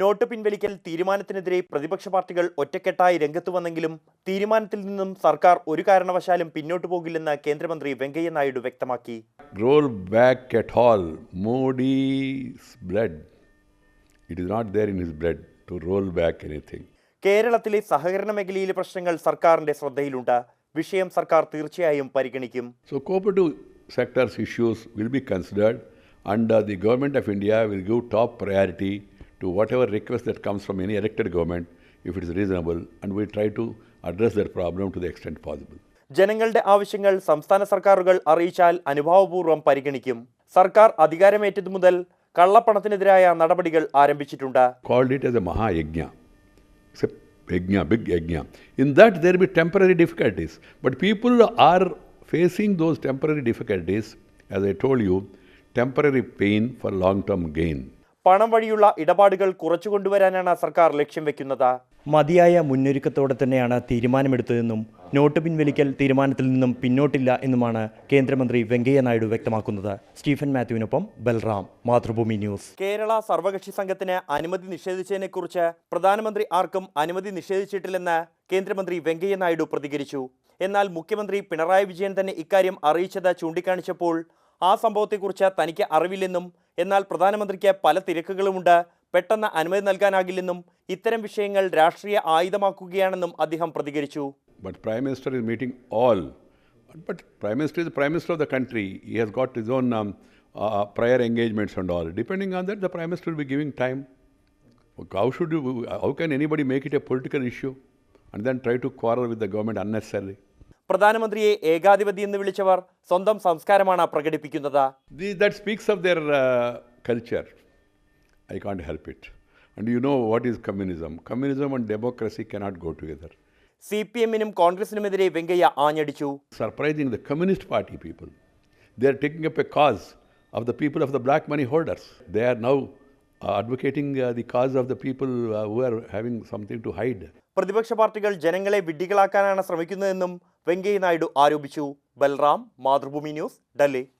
Not പിൻവലിക്കൽ തീരുമാനത്തിനെതിരെ പ്രതിപക്ഷ പാർട്ടികൾ ഒറ്റക്കെട്ടായി രംഗത്തു വന്നെങ്കിലും തീരുമാനത്തിൽ നിന്നും സർക്കാർ ഒരു കാരണവശാലും പിന്നോട്ടു പോകില്ലെന്ന് കേന്ദ്രമന്ത്രി വെങ്കയ്യ നായിഡു വ്യക്തമാക്കി. Roll back at all. Modi's blood. It is not there in his blood to roll back anything. കേരളത്തിലെ സഹകരണ മേഖലയിലെ പ്രശ്നങ്ങൾ സർക്കാരിന്റെ ശ്രദ്ധയിലുണ്ട്. വിഷയം സർക്കാർ തീർച്ചയായും പരിഗണിക്കും. So cooperative sector's issues will be considered. Under the the government of India will give top priority to whatever request that comes from any elected government if it is reasonable and we try to address that problem to the extent possible. ജനങ്ങളുടെ ആവശ്യങ്ങൾ സംസ്ഥാന സർക്കാരുകൾ അറിയിച്ചാൽ അനുഭാവപൂർവം പരിഗണിക്കും സർക്കാർ അധികാരമേറ്റതു മുതൽ കള്ളപ്പണത്തിനെതിരായ നടപടികൾ ആരംഭിച്ചിട്ടുണ്ട് a yajna big yajna. In that there will be temporary difficulties. But people are facing those temporary difficulties, as I told you, temporary pain for long-term gain. പണം വഴിയുള്ള ഇടപാടുകൾ കുറച്ചുകൊണ്ടുവരാനാണ് സർക്കാർ ലക്ഷ്യം വെക്കുന്നത്. മതിയായ മുന്നൊരുക്കത്തോടെ തന്നെയാണ് തീരുമാനമെടുത്തതെന്നും നോട്ട് പിൻവലിക്കൽ തീരുമാനത്തിൽ നിന്നും പിന്നോട്ടില്ല എന്നുമാണ് കേന്ദ്രമന്ത്രി വെങ്കയ്യ നായിഡു വ്യക്തമാക്കുന്നത്. സ്റ്റീഫൻ മാത്യുവിനൊപ്പം ബൽറാം മാതൃഭൂമി ന്യൂസ്. കേരള സർവകക്ഷി സംഘത്തിന് അനുമതി നിഷേധിച്ചതിനെക്കുറിച്ച് പ്രധാനമന്ത്രി ആർക്കും അനുമതി നിഷേധിച്ചിട്ടില്ലെന്ന് കേന്ദ്രമന്ത്രി വെങ്കയ്യ നായിഡു പ്രതികരിച്ചു. എന്നാൽ മുഖ്യമന്ത്രി പിണറായി വിജയൻ തന്നെ ഇക്കാര്യം അറിയിച്ചത് ചൂണ്ടിക്കാണിച്ചപ്പോൾ ആ സംഭവത്തെക്കുറിച്ച് തനിക്ക് അറിവില്ലെന്നും എന്നാൽ പ്രധാനമന്ത്രിക്ക് പല തിരക്കുകളുമുണ്ട് പെട്ടെന്ന് അനുമതി നൽകാനാകില്ലെന്നും ഇത്തരം വിഷയങ്ങൾ രാഷ്ട്രീയ ആയുധമാക്കുകയാണെന്നും അദ്ദേഹം പ്രതികരിച്ചു But Prime Minister is meeting all. But Prime Minister is the Prime Minister of the country. He has got his own um, uh, prior engagements and all. Depending on that, the Prime Minister will be giving time. How should you? How can anybody make it a political issue and then try to quarrel with the government unnecessarily? പ്രധാനമന്ത്രിയെ ഏകാധിപതി എന്ന് വിളിച്ചവർ സ്വന്തം സംസ്കാരമാണ് പ്രകടിപ്പിക്കുന്നത്. C P എമ്മിനും കോൺഗ്രസിനുമെതിരെ വെങ്കയ്യ ആഞ്ഞടിച്ചു. Surprising the communist party people they are taking a cause of the people of the black money holders they are now advocating the cause of the people who are having something to hide പ്രതിപക്ഷ പാർട്ടികൾ ജനങ്ങളെ വിഡ്ഢികളാക്കാനാണ് ശ്രമിക്കുന്നതെന്നും വെങ്കയ്യ നായിഡു ആരോപിച്ചു. Balram Mathrubhumi news Delhi.